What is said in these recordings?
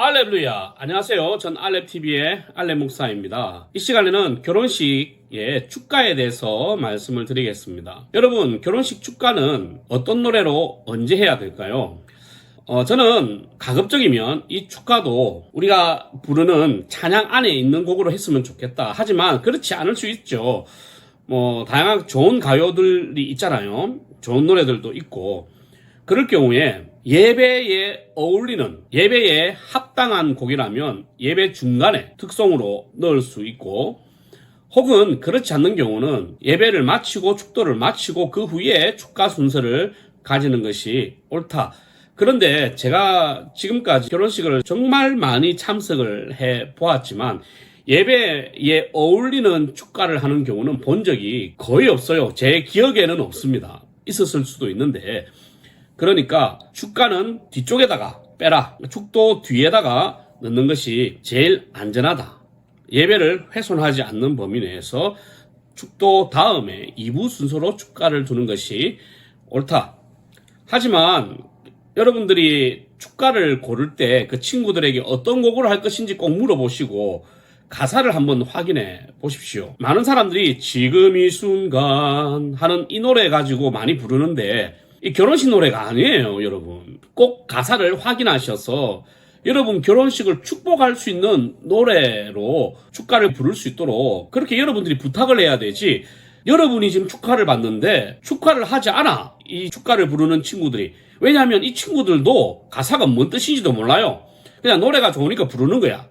알렙루야. 안녕하세요. 전 알렙TV의 알렙 목사입니다. 이 시간에는 결혼식의 축가에 대해서 말씀을 드리겠습니다. 여러분, 결혼식 축가는 어떤 노래로 언제 해야 될까요? 어, 저는 가급적이면 이 축가도 우리가 부르는 찬양 안에 있는 곡으로 했으면 좋겠다. 하지만 그렇지 않을 수 있죠. 뭐, 다양한 좋은 가요들이 있잖아요. 좋은 노래들도 있고. 그럴 경우에 예배에 어울리는 예배에 합당한 곡이라면 예배 중간에 특송으로 넣을 수 있고 혹은 그렇지 않는 경우는 예배를 마치고 축도를 마치고 그 후에 축가 순서를 가지는 것이 옳다. 그런데 제가 지금까지 결혼식을 정말 많이 참석을 해 보았지만 예배에 어울리는 축가를 하는 경우는 본 적이 거의 없어요. 제 기억에는 없습니다. 있었을 수도 있는데 그러니까 축가는 뒤쪽에다가 빼라. 축도 뒤에다가 넣는 것이 제일 안전하다. 예배를 훼손하지 않는 범위 내에서 축도 다음에 2부 순서로 축가를 두는 것이 옳다. 하지만 여러분들이 축가를 고를 때 그 친구들에게 어떤 곡을 할 것인지 꼭 물어보시고 가사를 한번 확인해 보십시오. 많은 사람들이 지금 이 순간 하는 이 노래 가지고 많이 부르는데 이 결혼식 노래가 아니에요, 여러분. 꼭 가사를 확인하셔서 여러분 결혼식을 축복할 수 있는 노래로 축가를 부를 수 있도록 그렇게 여러분들이 부탁을 해야 되지. 여러분이 지금 축하를 받는데 축하를 하지 않아. 이 축가를 부르는 친구들이. 왜냐하면 이 친구들도 가사가 뭔 뜻인지도 몰라요. 그냥 노래가 좋으니까 부르는 거야.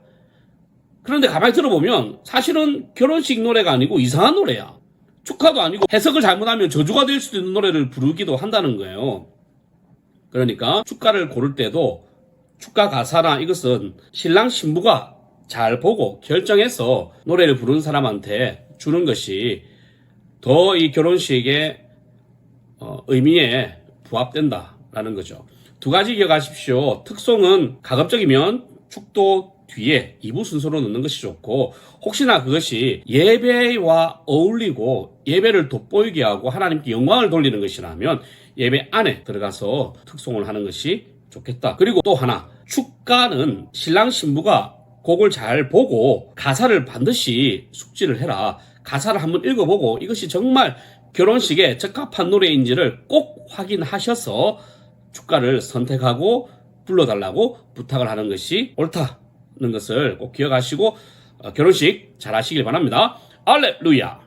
그런데 가만히 들어보면 사실은 결혼식 노래가 아니고 이상한 노래야. 축하도 아니고 해석을 잘못하면 저주가 될 수도 있는 노래를 부르기도 한다는 거예요. 그러니까 축가를 고를 때도 축가 가사나 이것은 신랑 신부가 잘 보고 결정해서 노래를 부르는 사람한테 주는 것이 더 이 결혼식의 어, 의미에 부합된다라는 거죠. 두 가지 기억하십시오. 특송은 가급적이면 축도 뒤에 2부 순서로 넣는 것이 좋고 혹시나 그것이 예배와 어울리고 예배를 돋보이게 하고 하나님께 영광을 돌리는 것이라면 예배 안에 들어가서 특송을 하는 것이 좋겠다. 그리고 또 하나 축가는 신랑 신부가 곡을 잘 보고 가사를 반드시 숙지를 해라. 가사를 한번 읽어보고 이것이 정말 결혼식에 적합한 노래인지를 꼭 확인하셔서 축가를 선택하고 불러달라고 부탁을 하는 것이 옳다는 것을 꼭 기억하시고 어, 결혼식 잘 하시길 바랍니다. 알렐루야!